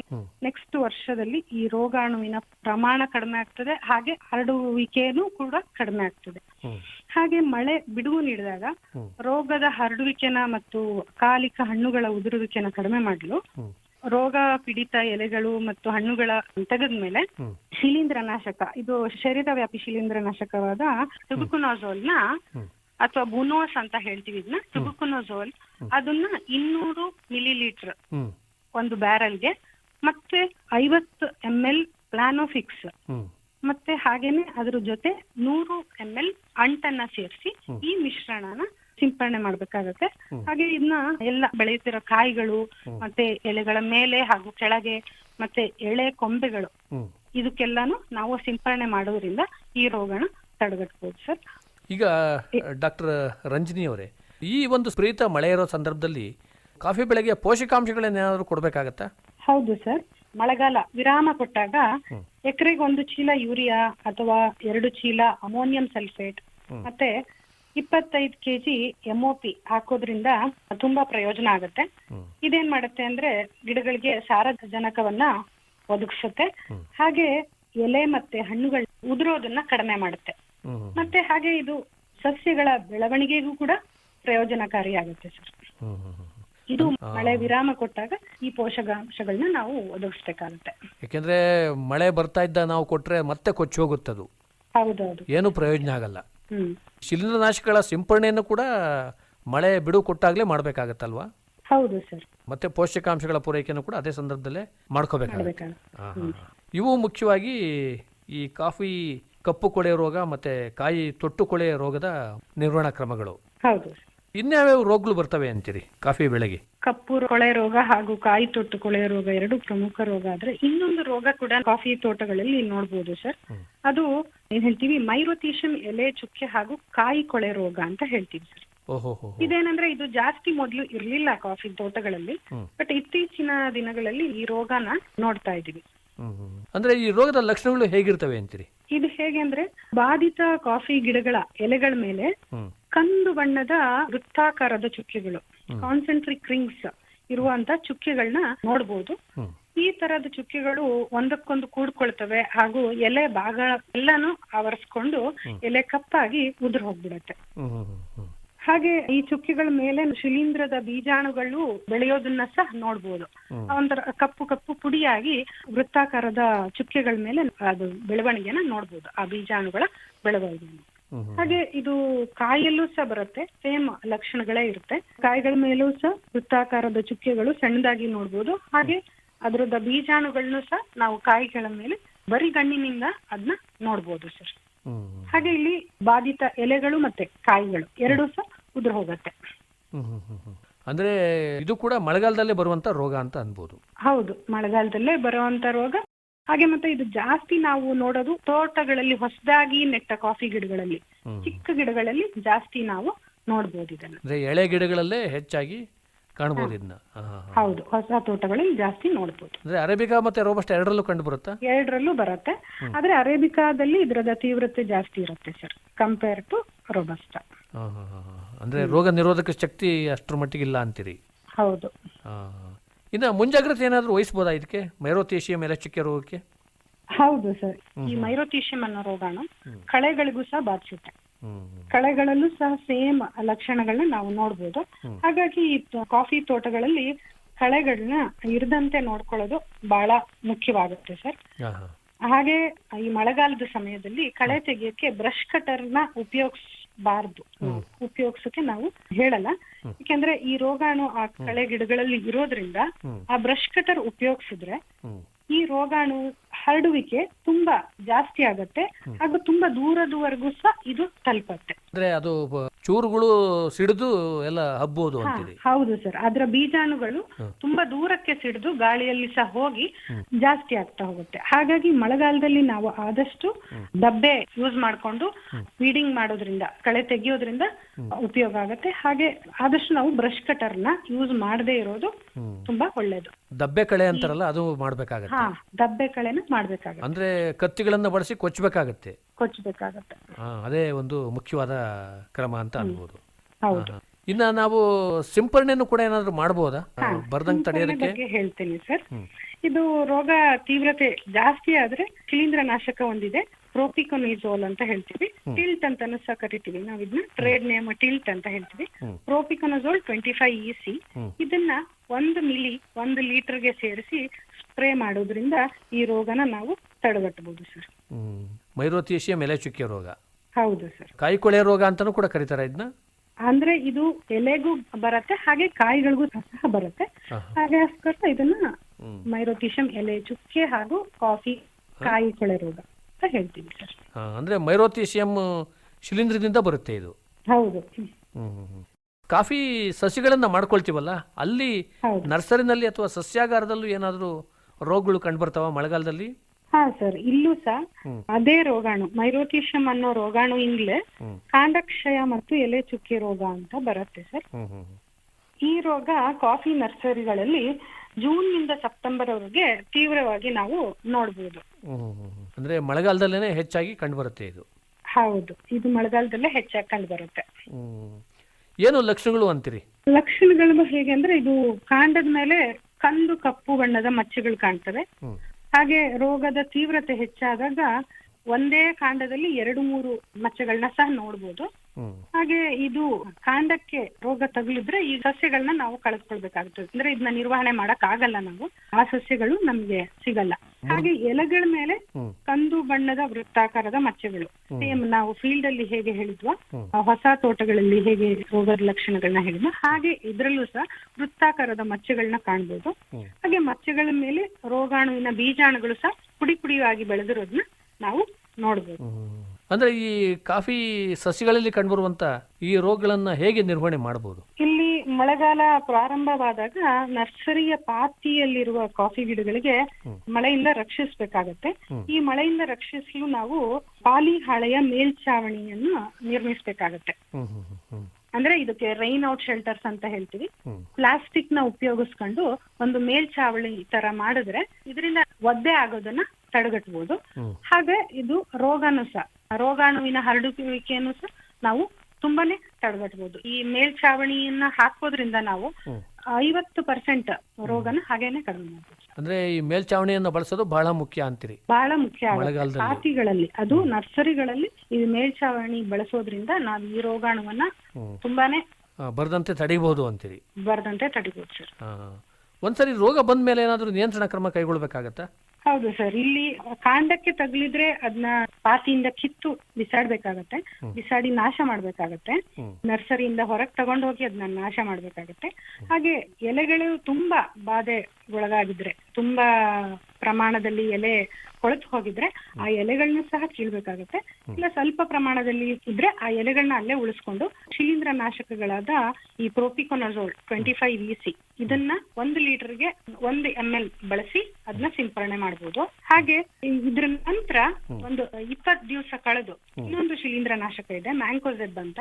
ನೆಕ್ಸ್ಟ್ ವರ್ಷದಲ್ಲಿ ಈ ರೋಗಾಣುವಿನ ಪ್ರಮಾಣ ಕಡಿಮೆ ಆಗ್ತದೆ ಹಾಗೆ ಹರಡುವಿಕೆನೂ ಕೂಡ ಕಡಿಮೆ ಆಗ್ತದೆ. ಹಾಗೆ ಮಳೆ ಬಿಡುವು ನೀಡಿದಾಗ ರೋಗದ ಹರಡುವಿಕೆನ ಮತ್ತು ಕಾಲಿಕ ಹಣ್ಣುಗಳ ಉದುರುವಿಕೆನ ಕಡಿಮೆ ಮಾಡಲು. ರೋಗ ಪೀಡಿತ ಎಲೆಗಳು ಮತ್ತು ಹಣ್ಣುಗಳ ತೆಗೆದ್ಮೇಲೆ ಶಿಲೀಂಧ್ರನಾಶಕ ಇದು ಶರೀರ ವ್ಯಾಪಿ ಶಿಲೀಂಧ್ರನಾಶಕವಾದ ಟುಬುಕುನೋಝೋಲ್ನ ಅಥವಾ ಬುನೋಸ್ ಅಂತ ಹೇಳ್ತೀವಿ ಇದನ್ನ ಟುಬುಕುನೋಝೋಲ್ ಅದನ್ನ ಇನ್ನೂರು ಮಿಲಿ ಲೀಟರ್ ಒಂದು ಬ್ಯಾರಲ್ಗೆ ಮತ್ತೆ ಐವತ್ತು ಎಂ ಎಲ್ ಪ್ಲಾನೋಫಿಕ್ಸ್ ಮತ್ತೆ ಹಾಗೇನೆ ಅದ್ರ ಜೊತೆ ನೂರು ಎಂ ಎಲ್ ಅಂಟನ್ನ ಸೇರಿಸಿ ಈ ಮಿಶ್ರಣನ ಸಿಂಪರಣೆ ಮಾಡ್ಬೇಕಾಗತ್ತೆ. ಹಾಗೆ ಇದನ್ನ ಎಲ್ಲ ಬೆಳೆಯುತ್ತಿರೋ ಕಾಯಿಗಳು ಮತ್ತೆ ಎಲೆಗಳ ಮೇಲೆ ಹಾಗೂ ಕೆಳಗೆ ಮತ್ತೆ ಎಳೆ ಕೊಂಬೆಗಳು ಇದಕ್ಕೆಲ್ಲಾನು ನಾವು ಸಿಂಪರಣೆ ಮಾಡೋದ್ರಿಂದ ಈ ರೋಗನ ತಡೆಗಟ್ಬೋದು ಸರ್. ಈಗ ಡಾಕ್ಟರ್ ರಂಜನಿ ಅವರೇ ಈ ಒಂದು ಸ್ಪ್ರೀತ ಮಳೆ ಇರೋ ಸಂದರ್ಭದಲ್ಲಿ ಕಾಫಿ ಬೆಳೆಗೆ ಪೋಷಕಾಂಶಗಳನ್ನೇನಾದರೂ ಕೊಡಬೇಕಾಗತ್ತಾ? ಹೌದು ಸರ್. ಮಳೆಗಾಲ ವಿರಾಮ ಕೊಟ್ಟಾಗ ಎಕರೆಗೆ ಒಂದು ಚೀಲ ಯೂರಿಯಾ ಅಥವಾ ಎರಡು ಚೀಲ ಅಮೋನಿಯಂ ಸಲ್ಫೇಟ್ ಮತ್ತೆ ಇಪ್ಪತ್ತೈದು ಕೆಜಿ ಎಂಒಪಿ ಹಾಕೋದ್ರಿಂದ ತುಂಬಾ ಪ್ರಯೋಜನ ಆಗುತ್ತೆ. ಇದೇನ್ ಮಾಡುತ್ತೆ ಅಂದ್ರೆ ಗಿಡಗಳಿಗೆ ಸಾರಜನಕವನ್ನ ಒದಗಿಸುತ್ತೆ. ಹಾಗೆ ಎಲೆ ಮತ್ತೆ ಹಣ್ಣುಗಳ ಉದುರೋದನ್ನ ಕಡಿಮೆ ಮಾಡುತ್ತೆ. ಮತ್ತೆ ಹಾಗೆ ಇದು ಸಸ್ಯಗಳ ಬೆಳವಣಿಗೆಗೂ ಕೂಡ ಪ್ರಯೋಜನಕಾರಿ ಆಗುತ್ತೆ ಸರ್. ಇದು ಮಳೆ ವಿರಾಮ ಕೊಟ್ಟಾಗ ಈ ಪೋಷಕಾಂಶಗಳನ್ನ ನಾವು ಒದಗಿಸ್ಬೇಕಾಗುತ್ತೆ. ಯಾಕೆಂದ್ರೆ ಮಳೆ ಬರ್ತಾ ಇದ್ದ ನಾವು ಕೊಟ್ರೆ ಮತ್ತೆ ಕೊಚ್ಚಿ ಹೋಗುತ್ತದು. ಹೌದೌದು. ಏನು ಪ್ರಯೋಜನ ಆಗಲ್ಲ. ಹ್ಮ್. ಶಿಲೀಂಧ್ರನಾಶಕಗಳ ಸಿಂಪರಣೆಯನ್ನು ಕೂಡ ಮಳೆ ಬಿಡು ಕೊಟ್ಟಾಗಲೇ ಮಾಡಬೇಕಾಗತ್ತಲ್ವಾ? ಹೌದು ಸರ್. ಮತ್ತೆ ಪೋಷಕಾಂಶಗಳ ಪೂರೈಕೆಯನ್ನು ಕೂಡ ಅದೇ ಸಂದರ್ಭದಲ್ಲೇ ಮಾಡ್ಕೋಬೇಕಾಗುತ್ತೆ. ಮಾಡ್ಬೇಕಾಗುತ್ತೆ. ಆ, ಹಾ, ಹಾ. ಇವು ಮುಖ್ಯವಾಗಿ ಈ ಕಾಫಿ ಕಪ್ಪು ಕೊಳೆ ರೋಗ ಮತ್ತೆ ಕಾಯಿ ತೊಟ್ಟು ಕೊಳೆ ರೋಗದ ನಿರ್ವಹಣಾ ಕ್ರಮಗಳು. ಹೌದು ಇನ್ಯಾವ್ಯಾವ ರೋಗಗಳು ಬರ್ತವೆ ಅಂತೀರಿ ಕಾಫಿ ಬೆಳೆಗೆ? ಕಪ್ಪು ಕೊಳೆ ರೋಗ ಹಾಗೂ ಕಾಯಿ ತೊಟ್ಟು ಕೊಳೆ ರೋಗ ಎರಡು ಪ್ರಮುಖ ರೋಗ ಆದ್ರೆ ಇನ್ನೊಂದು ರೋಗ ಕೂಡ ಕಾಫಿ ತೋಟಗಳಲ್ಲಿ ನೋಡಬಹುದು ಸರ್. ಅದು ಏನ್ ಹೇಳ್ತೀವಿ? ಮೈರೋತೀಶನ್ ಎಲೆ ಚುಕ್ಕೆ ಹಾಗೂ ಕಾಯಿ ಕೊಳೆ ರೋಗ ಅಂತ ಹೇಳ್ತೀವಿ ಸರ್. ಇದೇನಂದ್ರೆ ಇದು ಜಾಸ್ತಿ ಮೊದಲು ಇರ್ಲಿಲ್ಲ ಕಾಫಿ ತೋಟಗಳಲ್ಲಿ ಬಟ್ ಇತ್ತೀಚಿನ ದಿನಗಳಲ್ಲಿ ಈ ರೋಗನ ನೋಡ್ತಾ ಇದೀವಿ. ಅಂದ್ರೆ ಈ ರೋಗದ ಲಕ್ಷಣಗಳು ಹೇಗಿರ್ತವೆ ಅಂತೀರಿ? ಇದು ಹೇಗೆ ಅಂದ್ರೆ ಬಾಧಿತ ಕಾಫಿ ಗಿಡಗಳ ಎಲೆಗಳ ಮೇಲೆ ಕಂದು ಬಣ್ಣದ ವೃತ್ತಾಕಾರದ ಚುಕ್ಕೆಗಳು ಕಾನ್ಸೆಂಟ್ರಿಕ್ ರಿಂಗ್ಸ್ ಇರುವಂತ ಚುಕ್ಕೆಗಳನ್ನ ನೋಡಬಹುದು ಈ ತರದ ಚುಕ್ಕೆಗಳು ಒಂದಕ್ಕೊಂದು ಕೂಡ್ಕೊಳ್ತವೆ ಹಾಗೂ ಎಲೆ ಭಾಗ ಎಲ್ಲಾನು ಆವರಿಸ್ಕೊಂಡು ಎಲೆ ಕಪ್ಪಾಗಿ ಉದುರು ಹೋಗ್ಬಿಡತ್ತೆ. ಹಾಗೆ ಈ ಚುಕ್ಕೆಗಳ ಮೇಲೆ ಶಿಲೀಂಧ್ರದ ಬೀಜಾಣುಗಳು ಬೆಳೆಯೋದನ್ನ ಸಹ ನೋಡ್ಬೋದು. ಒಂಥರ ಕಪ್ಪು ಕಪ್ಪು ಪುಡಿಯಾಗಿ ವೃತ್ತಾಕಾರದ ಚುಕ್ಕೆಗಳ ಮೇಲೆ ಅದು ಬೆಳವಣಿಗೆನ ನೋಡ್ಬೋದು ಆ ಬೀಜಾಣುಗಳ ಬೆಳವಣಿಗೆ ಹಾಗೆ ಇದು ಕಾಯಲ್ಲೂ ಸಹ ಬರುತ್ತೆ. ಸೇಮ್ ಲಕ್ಷಣಗಳೇ ಇರುತ್ತೆ. ಕಾಯಿಗಳ ಮೇಲೂ ಸಹ ವೃತ್ತಾಕಾರದ ಚುಕ್ಕೆಗಳು ಸಣ್ಣದಾಗಿ ನೋಡ್ಬೋದು. ಹಾಗೆ ಅದರದ ಬೀಜಾಣುಗಳನ್ನು ಸಹ ನಾವು ಕಾಯಿಗಳ ಮೇಲೆ ಬರಿ ಗಣ್ಣಿನಿಂದ ಅದನ್ನ ನೋಡ್ಬೋದು ಸರ್. ಹಾಗೆ ಇಲ್ಲಿ ಬಾಧಿತ ಎಲೆಗಳು ಮತ್ತೆ ಕಾಯಿಗಳು ಎರಡೂ ಸಹ ಉದುರು ಹೋಗುತ್ತೆ. ಅಂದ್ರೆ ಇದು ಕೂಡ ಮಳೆಗಾಲದಲ್ಲೇ ಬರುವಂತ ರೋಗ ಅಂತ ಅನ್ಬೋದು. ಹೌದು ಮಳೆಗಾಲದಲ್ಲೇ ಬರುವಂತ ರೋಗ ಹಾಗೆ ಮತ್ತೆ ಇದು ಜಾಸ್ತಿ ನಾವು ನೋಡೋದು ತೋಟಗಳಲ್ಲಿ ಹೊಸದಾಗಿ ನೆಟ್ಟ ಕಾಫಿ ಗಿಡಗಳಲ್ಲಿ. ಚಿಕ್ಕ ಗಿಡಗಳಲ್ಲಿ ಜಾಸ್ತಿ ನಾವು ನೋಡಬಹುದು ಇದನ್ನ. ಎಳೆ ಗಿಡಗಳಲ್ಲೇ ಹೆಚ್ಚಾಗಿ ಕಾಣಬಹುದು ಇದನ್ನ. ಹೌದು ಹೊಸ ತೋಟಗಳಲ್ಲಿ ಜಾಸ್ತಿ ನೋಡಬಹುದು ಅಂದ್ರೆ ಅರೇಬಿಕಾ ಮತ್ತೆ ರೋಬಸ್ಟ್ ಎರಡರಲ್ಲೂ ಕಂಡು ಬರುತ್ತಾ? ಎರಡರಲ್ಲೂ ಬರುತ್ತೆ. ಆದ್ರೆ ಅರೇಬಿಕಾದಲ್ಲಿ ಇದರದ ತೀವ್ರತೆ ಜಾಸ್ತಿ ಇರುತ್ತೆ ಸರ್ ಕಂಪೇರ್ ಟು ರೋಬಸ್ಟ. ಅಂದ್ರೆ ರೋಗ ನಿರೋಧಕ ಶಕ್ತಿ ಅಷ್ಟರ ಮಟ್ಟಿಗೆ ಇಲ್ಲ ಅಂತೀರಿ? ಹೌದು. ಇನ್ನ ಮುಂಜಾಗ್ರತೆ ಏನಾದರೂ ವಹಿಸ್ಬೋದಾ ಇದಕ್ಕೆ? ಮೈರೋತೇಶಿಯಂ ಎಲೆಚುಕ್ಕೆ ರೋಗಕ್ಕೆ? ಹೌದು ಸರ್. ಈ ಮೈರೋತೀಶಿಯಂ ಅನ್ನೋ ರೋಗಾಣು ಕಳೆಗಳಿಗೂ ಸಹ ಬಾಧಿಸುತ್ತೆ. ಕಳೆಗಳಲ್ಲೂ ಸಹ ಸೇಮ್ ಲಕ್ಷಣಗಳನ್ನ ನಾವು ನೋಡ್ಬೋದು. ಹಾಗಾಗಿ ಈ ಕಾಫಿ ತೋಟಗಳಲ್ಲಿ ಕಳೆಗಳನ್ನ ಇರದಂತೆ ನೋಡ್ಕೊಳ್ಳೋದು ಬಹಳ ಮುಖ್ಯವಾಗುತ್ತೆ ಸರ್. ಹಾಗೆ ಈ ಮಳೆಗಾಲದ ಸಮಯದಲ್ಲಿ ಕಳೆ ತೆಗೆಯಕ್ಕೆ ಬ್ರಷ್ ಕಟರ್ನ ಉಪಯೋಗಿಸಬಾರ್ದು ಉಪಯೋಗಿಸೋಕೆ ನಾವು ಹೇಳಲ್ಲ. ಯಾಕೆಂದ್ರೆ ಈ ರೋಗಾಣು ಆ ಕಳೆ ಗಿಡಗಳಲ್ಲಿ ಇರೋದ್ರಿಂದ ಆ ಬ್ರಷ್ ಕಟರ್ ಉಪಯೋಗಿಸಿದ್ರೆ ಈ ರೋಗಾಣು ಹರಡುವಿಕೆ ತುಂಬಾ ಜಾಸ್ತಿ ಆಗತ್ತೆ. ಹಾಗೂ ತುಂಬಾ ದೂರದವರೆಗೂ ಸಹ ಇದು ತಲುಪತ್ತೆ. ಅಂದ್ರೆ ಅದು ಚೂರುಗಳು ಸಿಡಿದು ಎಲ್ಲ ಹಬ್ಬೋದು ಅಂತೀರಿ. ಹೌದು ಸರ್. ಅದರ ಬೀಜಾಣುಗಳು ತುಂಬಾ ದೂರಕ್ಕೆ ಸಿಡಿದು ಗಾಳಿಯಲ್ಲಿ ಸಹ ಹೋಗಿ ಜಾಸ್ತಿ ಆಗ್ತಾ ಹೋಗುತ್ತೆ. ಹಾಗಾಗಿ ಮಳೆಗಾಲದಲ್ಲಿ ನಾವು ಆದಷ್ಟು ಡಬ್ಬೆ ಯೂಸ್ ಮಾಡ್ಕೊಂಡು ಫೀಡಿಂಗ್ ಮಾಡೋದ್ರಿಂದ ಕಳೆ ತೆಗೆಯೋದ್ರಿಂದ ಉಪಯೋಗ ಆಗುತ್ತೆ. ಹಾಗೆ ಆದಷ್ಟು ನಾವು ಬ್ರಷ್ ಕಟರ್ನ ಯೂಸ್ ಮಾಡದೇ ಇರೋದು ತುಂಬಾ ಒಳ್ಳೇದು. ದಬ್ಬೆ ಕಳೆ ಅಂತಾರಲ್ಲ ಅದು ಮಾಡ್ಬೇಕಾಗತ್ತೆ. ಹಾ ದಬ್ಬೆ ಕಳೆನ ಮಾಡ್ಬೇಕಾಗತ್ತೆ. ಅಂದ್ರೆ ಕತ್ತಿಗಳನ್ನ ಬಳಸಿ ಕೊಚ್ಚಬೇಕಾಗತ್ತೆ. ಕೊಚ್ಚಬೇಕಾಗತ್ತೆ. ಹಾ, ಅದೇ ಒಂದು ಮುಖ್ಯವಾದ ಕ್ರಮ ಅಂತ ಅನ್ಬೋದು. ಹೌದು. ಇನ್ನ ನಾವು ಸಿಂಪರಣೆಯನ್ನು ಕೂಡ ಏನಾದ್ರು ಮಾಡಬಹುದಾ ಬರ್ದಂಗ್ ತಡೆಯೋದಕ್ಕೆ ಬಗ್ಗೆ ಹೇಳ್ತೀನಿ ಸರ್. ಇದು ರೋಗ ತೀವ್ರತೆ ಜಾಸ್ತಿ ಆದ್ರೆ ಶಿಲೀಂಧ್ರನಾಶಕ ಒಂದಿದೆ. ಪ್ರೋಪಿಕೊನಿಜೋಲ್ ಅಂತ ಹೇಳ್ತೀವಿ. ಟಿಲ್ಟ್ ಅಂತಾನು ಸಹ ಕರಿತೀವಿ. ನಾವು ಇದನ್ನ ಟ್ರೇಡ್ ನೇಮ್ ಟಿಲ್ಟ್ ಅಂತ ಹೇಳ್ತೀವಿ. Propiconazole twenty five E C. ಇದನ್ನ ಒಂದು ಮಿಲಿ ಒಂದು ಲೀಟರ್ಗೆ ಸೇರಿಸಿ ಸ್ಪ್ರೇ ಮಾಡೋದ್ರಿಂದ ಈ ರೋಗನ ನಾವು ತಡೆಗಟ್ಟಬಹುದು ಸರ್ ಎಲೆ ಚುಕ್ಕೆ ರೋಗ. ಹೌದು ಸರ್ ಕಾಯಿಕೊಳೆ ರೋಗ ಅಂತಾನೂ ಕೂಡ ಕರೀತಾರೆ ಇದನ್ನ ಅಂದ್ರೆ ಇದು ಎಲೆಗೂ ಬರುತ್ತೆ ಹಾಗೆ ಕಾಯಿಗಳಿಗೂ ಸಹ ಬರುತ್ತೆ. ಹಾಗೆ ಇದನ್ನ ಮೈರೋತಿಷಿಯಂ ಎಲೆ ಚುಕ್ಕೆ ಹಾಗೂ ಕಾಫಿ ಕಾಯಿ ಕೊಳೆ ರೋಗ ಅಂತ ಹೇಳ್ತೀವಿ ಸರ್ ಅಂದ್ರೆ ಮೈರೋತಿಷಿಯಂ ಶಿಲೀಂಧ್ರದಿಂದ ಬರುತ್ತೆ ಇದು? ಹೌದು. ಕಾಫಿ ಸಸಿಗಳನ್ನ ಮಾಡ್ಕೊಳ್ತೀವಲ್ಲ ಅಲ್ಲಿ ನರ್ಸರಿನಲ್ಲಿ ಅಥವಾ ಸಸ್ಯಾಗಾರದಲ್ಲೂ ಏನಾದರೂ ರೋಗಗಳು ಕಂಡುಬರ್ತಾವ ಮಳೆಗಾಲದಲ್ಲಿ? ಹಾ ಸರ್. ಇಲ್ಲೂ ಸಹ. ಅದೇ ರೋಗಾಣು. ಮೈರೋಟಿಷಮ್ ಅನ್ನೋ ರೋಗಾಣು ಇಂಗ್ಲೆ ಕಾಂಡಕ್ಷಯ ಮತ್ತು ಎಲೆ ಚುಕ್ಕಿ ರೋಗ ಅಂತ ಬರುತ್ತೆ ಸರ್. ಈ ರೋಗ ಕಾಫಿ ನರ್ಸರಿಗಳಲ್ಲಿ ಜೂನ್ನಿಂದ ಸೆಪ್ಟೆಂಬರ್ ವರೆಗೆ ತೀವ್ರವಾಗಿ ನಾವು ನೋಡಬಹುದು. ಅಂದ್ರೆ ಮಳೆಗಾಲದಲ್ಲೇನೆ ಹೆಚ್ಚಾಗಿ ಕಂಡು ಬರುತ್ತೆ ಇದು? ಹೌದು. ಇದು ಮಳೆಗಾಲದಲ್ಲೇ ಹೆಚ್ಚಾಗಿ ಕಂಡು ಬರುತ್ತೆ. ಏನು ಲಕ್ಷಣಗಳು ಅಂತೀರಿ? ಲಕ್ಷಣಗಳು ಹೇಗೆ ಅಂದ್ರೆ ಇದು ಕಾಂಡದ ಮೇಲೆ ಕಂದು ಕಪ್ಪು ಬಣ್ಣದ ಮಚ್ಚೆಗಳು ಕಾಣ್ತವೆ ಹಾಗೆ ರೋಗದ ತೀವ್ರತೆ ಹೆಚ್ಚಾದಾಗ ಒಂದೇ ಕಾಂಡದಲ್ಲಿ ಎರಡು ಮೂರು ಮಚ್ಚೆಗಳನ್ನ ಸಹ ನೋಡ್ಬೋದು. ಹಾಗೆ ಇದು ಕಾಂಡಕ್ಕೆ ರೋಗ ತಗುಲಿದ್ರೆ ಈ ಸಸ್ಯಗಳನ್ನ ನಾವು ಕಳೆದ್ಕೊಳ್ಬೇಕಾಗ್ತದೆ. ಅಂದ್ರೆ ಇದನ್ನ ನಿರ್ವಹಣೆ ಮಾಡಕ್ ಆಗಲ್ಲ ನಾವು. ಆ ಸಸ್ಯಗಳು ನಮ್ಗೆ ಸಿಗಲ್ಲ. ಹಾಗೆ ಎಲೆಗಳ ಮೇಲೆ ಕಂದು ಬಣ್ಣದ ವೃತ್ತಾಕಾರದ ಮಚ್ಚೆಗಳು. ಸೇಮ್ ನಾವು ಫೀಲ್ಡ್ ಅಲ್ಲಿ ಹೇಗೆ ಹೇಳಿದ್ವ? ಹೊಸ ತೋಟಗಳಲ್ಲಿ ಹೇಗೆ ರೋಗದ ಲಕ್ಷಣಗಳನ್ನ ಹೇಳಿದ್ವ? ಹಾಗೆ ಇದ್ರಲ್ಲೂ ಸಹ ವೃತ್ತಾಕಾರದ ಮಚ್ಚೆಗಳನ್ನ ಕಾಣ್ಬೋದು. ಹಾಗೆ ಮಚ್ಚೆಗಳ ಮೇಲೆ ರೋಗಾಣುವಿನ ಬೀಜಾಣುಗಳು ಸಹ ಪುಡಿ ಪುಡಿಯಾಗಿ ಬೆಳೆದಿರೋದನ್ನ ನಾವು ನೋಡ್ಬೋದು. ಅಂದ್ರೆ ಈ ಕಾಫಿ ಸಸಿಗಳಲ್ಲಿ ಕಂಡುಬರುವಂತ ಈ ರೋಗಗಳನ್ನ ಹೇಗೆ ನಿರ್ವಹಣೆ ಮಾಡಬಹುದು? ಇಲ್ಲಿ ಮಳೆಗಾಲ ಪ್ರಾರಂಭವಾದಾಗ ನರ್ಸರಿಯ ಪಾತಿಯಲ್ಲಿರುವ ಕಾಫಿ ಗಿಡಗಳಿಗೆ ಮಳೆಯಿಂದ ರಕ್ಷಿಸಬೇಕಾಗತ್ತೆ. ಈ ಮಳೆಯಿಂದ ರಕ್ಷಿಸಲು ನಾವು ಪಾಲಿ ಹಾಳೆಯ ಮೇಲ್ಛಾವಣಿಯನ್ನು ನಿರ್ಮಿಸಬೇಕಾಗತ್ತೆ. ಅಂದ್ರೆ ಇದಕ್ಕೆ ರೈನ್ ಔಟ್ ಶೆಲ್ಟರ್ಸ್ ಅಂತ ಹೇಳ್ತೀವಿ. ಪ್ಲಾಸ್ಟಿಕ್ನ ಉಪಯೋಗಿಸ್ಕೊಂಡು ಒಂದು ಮೇಲ್ಛಾವಣಿ ತರ ಮಾಡಿದ್ರೆ ಇದರಿಂದ ಒದ್ದೆ ಆಗೋದನ್ನ ತಡೆಗಟ್ಟಬಹುದು ಹಾಗೆ ಇದು ರೋಗಾನು ಸಹ. ರೋಗಾಣುವಿನ ಹರಡುವಿಕೆಯನ್ನು ಸಹ ನಾವು ತುಂಬಾನೇ ತಡೆಗಟ್ಟಬಹುದು ಈ ಮೇಲ್ಛಾವಣಿಯನ್ನ ಹಾಕೋದ್ರಿಂದ ನಾವು ಐವತ್ತು ಪರ್ಸೆಂಟ್ ರೋಗನ ಹಾಗೇನೆ ಕಡಿಮೆ ಮಾಡಬಹುದು ಅಂದ್ರೆ ಈ ಮೇಲ್ಚಾವಣಿಯನ್ನ ಬಳಸೋದು ಬಹಳ ಮುಖ್ಯ ಅಂತೀರಿ? ಬಹಳ ಮುಖ್ಯ. ಪಾತಿಗಳಲ್ಲಿ ಅದು ನರ್ಸರಿಗಳಲ್ಲಿ ಈ ಮೇಲ್ಛಾವಣಿ ಬಳಸೋದ್ರಿಂದ ನಾವು ಈ ರೋಗಾಣುವನ್ನ ತುಂಬಾನೇ ಬರದಂತೆ ತಡಿಬಹುದು ಅಂತೀರಿ? ಬರದಂತೆ ತಡಿಬಹುದು ಸರ್. ಒಂದ್ಸರಿ ರೋಗ ಬಂದ ಮೇಲೆ ಏನಾದರೂ ನಿಯಂತ್ರಣ ಕ್ರಮ ಕೈಗೊಳ್ಬೇಕಾಗತ್ತಾ? ಹೌದು ಸರ್ ಇಲ್ಲಿ ಕಾಂಡಕ್ಕೆ ತಗುಲಿದ್ರೆ ಅದನ್ನ ಪಾತಿಯಿಂದ ಕಿತ್ತು ಬಿಸಾಡ್ಬೇಕಾಗತ್ತೆ. ಬಿಸಾಡಿ ನಾಶ ಮಾಡ್ಬೇಕಾಗತ್ತೆ. ನರ್ಸರಿಯಿಂದ ಹೊರಗೆ ತಗೊಂಡು ಹೋಗಿ ಅದನ್ನ ನಾಶ ಮಾಡ್ಬೇಕಾಗತ್ತೆ. ಹಾಗೆ ಎಲೆಗಳು ತುಂಬಾ ಬಾಧೆ ಒಳಗಾಗಿದ್ರೆ ತುಂಬಾ ಪ್ರಮಾಣದಲ್ಲಿ ಎಲೆ ಕೊಳೆತು ಹೋಗಿದ್ರೆ ಆ ಎಲೆಗಳನ್ನ ಸಹ ಕೀಳ್ಬೇಕಾಗುತ್ತೆ. ಇಲ್ಲ ಸ್ವಲ್ಪ ಪ್ರಮಾಣದಲ್ಲಿ ಇದ್ರೆ ಆ ಎಲೆಗಳನ್ನ ಅಲ್ಲೇ ಉಳಿಸ್ಕೊಂಡು ಶಿಲೀಂಧ್ರ ನಾಶಕಗಳಾದ ಈ propiconazole twenty five E C ಇದನ್ನ ಒಂದು ಲೀಟರ್ಗೆ ಒಂದು ಎಂ ಎಲ್ ಬಳಸಿ ಅದನ್ನ ಸಿಂಪರಣೆ ಮಾಡಬಹುದು ಹಾಗೆ ಇದ್ರ ನಂತರ ಒಂದು ಇಪ್ಪತ್ ದಿವಸ ಕಳೆದು ಇನ್ನೊಂದು ಶಿಲೀಂಧ್ರ ನಾಶಕ ಇದೆ ಮ್ಯಾಂಕೋಜೆಬ್ ಅಂತ.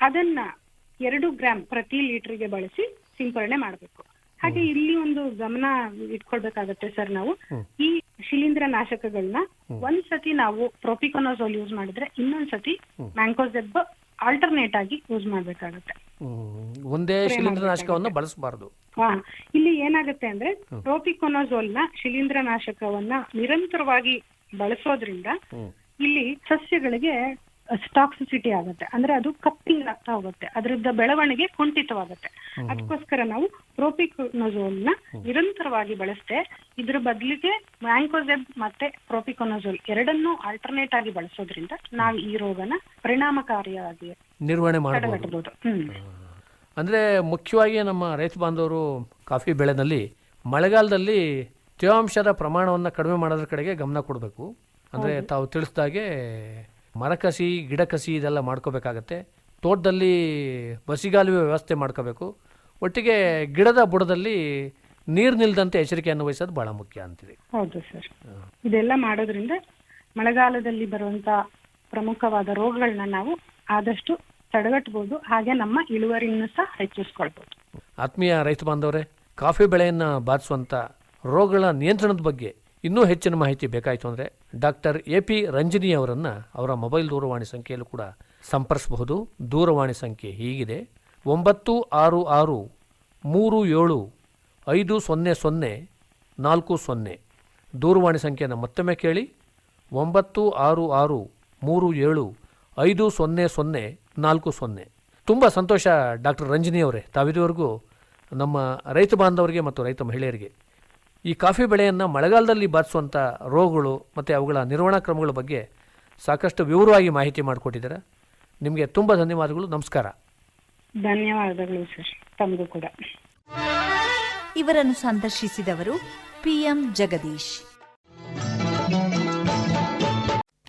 ಅದನ್ನ ಎರಡು ಗ್ರಾಂ ಪ್ರತಿ ಲೀಟರ್ಗೆ ಬಳಸಿ ಸಿಂಪರಣೆ ಮಾಡಬೇಕು. ಹಾಗೆ ಇಲ್ಲಿ ಒಂದು ಗಮನ ಇಟ್ಕೊಳ್ಬೇಕಾಗತ್ತೆ ಸರ್ ನಾವು. ಈ ಶಿಲೀಂಧ್ರ ನಾಶಕಗಳನ್ನ ಒಂದ್ ಸತಿ ನಾವು ಪ್ರೊಪಿಕೊನೋಸೋಲ್ ಯೂಸ್ ಮಾಡಿದ್ರೆ ಇನ್ನೊಂದ್ ಸತಿ ಮ್ಯಾಂಕೋಸೆಬ್ ಆಲ್ಟರ್ನೇಟ್ ಆಗಿ ಯೂಸ್ ಮಾಡ್ಬೇಕಾಗತ್ತೆ. ಒಂದೇ ಶಿಲೀಂಧ್ರನಾಶಕವನ್ನು ಬಳಸಬಾರದು. ಹಾ. ಇಲ್ಲಿ ಏನಾಗುತ್ತೆ ಅಂದ್ರೆ ಪ್ರೋಪಿಕೊನೋಸೋಲ್ನ ಶಿಲೀಂಧ್ರ ನಾಶಕವನ್ನ ನಿರಂತರವಾಗಿ ಬಳಸೋದ್ರಿಂದ ಇಲ್ಲಿ ಸಸ್ಯಗಳಿಗೆ ಸ್ಟಾಕ್ಸಿಸಿಟಿ ಆಗುತ್ತೆ. ಅಂದ್ರೆ ಅದು ಕಪ್ಪಿಂಗ್ ಆಗ್ತಾ ಹೋಗುತ್ತೆ. ಅದರದ ಬೆಳವಣಿಗೆ ಕುಂಠಿತವಾಗುತ್ತೆ. ಅದಕ್ಕೋಸ್ಕರ ನಾವು ಪ್ರೋಪಿಕೊನಜೋಲ್ನ ನಿರಂತರವಾಗಿ ಬಳಸ್ತೆ ಇದ್ರ ಬದಲಿಗೆ ಮ್ಯಾಂಕೋಸೆಬ್ ಮತ್ತೆ ಪ್ರೋಪಿಕೊನಜೋಲ್ ಎರಡನ್ನೂ ಆಲ್ಟರ್ನೇಟ್ ಆಗಿ ಬಳಸೋದ್ರಿಂದ ನಾವು ಈ ರೋಗನ ಪರಿಣಾಮಕಾರಿಯಾಗಿ ನಿರ್ವಹಣೆ ಮಾಡಬಹುದು ಅಂದ್ರೆ ಮುಖ್ಯವಾಗಿ ನಮ್ಮ ರೈತ ಬಾಂಧವರು ಕಾಫಿ ಬೆಳೆನಲ್ಲಿ ಮಳೆಗಾಲದಲ್ಲಿ ತೇವಾಂಶದ ಪ್ರಮಾಣವನ್ನು ಕಡಿಮೆ ಮಾಡೋದ್ರ ಕಡೆಗೆ ಗಮನ ಕೊಡಬೇಕು. ಅಂದ್ರೆ ತಾವು ತಿಳಿಸ್ದಾಗೆ ಮರಕಸಿ ಗಿಡಕಸಿ ಇದೆಲ್ಲ ಮಾಡ್ಕೋಬೇಕಾಗತ್ತೆ. ತೋಟದಲ್ಲಿ ಬಸಿಗಾಲುವೆ ವ್ಯವಸ್ಥೆ ಮಾಡ್ಕೋಬೇಕು. ಒಟ್ಟಿಗೆ ಗಿಡದ ಬುಡದಲ್ಲಿ ನೀರು ನಿಲ್ದಂತೆ ಎಚ್ಚರಿಕೆಯನ್ನು ವಹಿಸೋದು ಬಹಳ ಮುಖ್ಯ ಅಂತೀವಿ ಹೌದು ಸರ್. ಇದೆಲ್ಲ ಮಾಡೋದ್ರಿಂದ ಮಳೆಗಾಲದಲ್ಲಿ ಬರುವಂತ ಪ್ರಮುಖವಾದ ರೋಗಗಳನ್ನ ನಾವು ಆದಷ್ಟು ತಡೆಗಟ್ಟಬಹುದು ಹಾಗೆ ನಮ್ಮ ಇಳುವರಿಯನ್ನು ಸಹ ಹೆಚ್ಚಿಸ್ಕೊಳ್ಬಹುದು ಆತ್ಮೀಯ ರೈತ ಬಾಂಧವರೇ ಕಾಫಿ ಬೆಳೆಯನ್ನ ಬಾಧಿಸುವಂಥ ರೋಗಗಳ ನಿಯಂತ್ರಣದ ಬಗ್ಗೆ ಇನ್ನೂ ಹೆಚ್ಚಿನ ಮಾಹಿತಿ ಬೇಕಾಯಿತು ಅಂದರೆ ಡಾಕ್ಟರ್ ಎ ಪಿ ರಂಜನಿ ಅವರನ್ನು ಅವರ ಮೊಬೈಲ್ ದೂರವಾಣಿ ಸಂಖ್ಯೆಯಲ್ಲೂ ಕೂಡ ಸಂಪರ್ಸಬಹುದು. ದೂರವಾಣಿ ಸಂಖ್ಯೆ ಹೀಗಿದೆ. ಒಂಬತ್ತು ಆರು ಆರು ಮೂರು ಏಳು ಐದು ಸೊನ್ನೆ ಸೊನ್ನೆ ನಾಲ್ಕು ಸೊನ್ನೆ. ದೂರವಾಣಿ ಸಂಖ್ಯೆಯನ್ನು ಮತ್ತೊಮ್ಮೆ ಕೇಳಿ. ಒಂಬತ್ತು ಆರು ಆರು ಮೂರು ಏಳು ಐದು ಸೊನ್ನೆ ಸೊನ್ನೆ ನಾಲ್ಕು ಸೊನ್ನೆ. ತುಂಬ ಸಂತೋಷ ಡಾಕ್ಟರ್ ರಂಜನಿ ಅವರೇ. ತಾವಿದುವರೆಗೂ ನಮ್ಮ ರೈತ ಬಾಂಧವರಿಗೆ ಮತ್ತು ರೈತ ಮಹಿಳೆಯರಿಗೆ ಈ ಕಾಫಿ ಬೆಳೆಯನ್ನು ಮಳೆಗಾಲದಲ್ಲಿ ಬಾಧಿಸುವಂಥ ರೋಗಗಳು ಮತ್ತು ಅವುಗಳ ನಿರ್ವಹಣಾ ಕ್ರಮಗಳ ಬಗ್ಗೆ ಸಾಕಷ್ಟು ವಿವರವಾಗಿ ಮಾಹಿತಿ ಮಾಡಿಕೊಟ್ಟಿದ್ದಾರೆ. ನಿಮಗೆ ತುಂಬ ಧನ್ಯವಾದಗಳು. ನಮಸ್ಕಾರ. ಧನ್ಯವಾದಗಳು ಸರ್. ತಮಗೂ ಕೂಡ. ಇವರನ್ನು ಸಂದರ್ಶಿಸಿದವರು ಪಿಎಂ ಜಗದೀಶ್.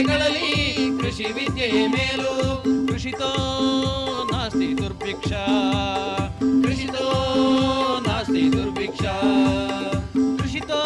జగలలి ಕೃಷಿ ವಿದ್ಯೆಯೇ ಮೇಲು ಕೃಷಿತೋ ನಾಸ್ತಿ ದುರ್ಭಿಕ್ಷಾ ಕೃಷಿತೋ ನಾಸ್ತಿ ದುರ್ಭಿಕ್ಷಾ ಕೃಷಿತೋ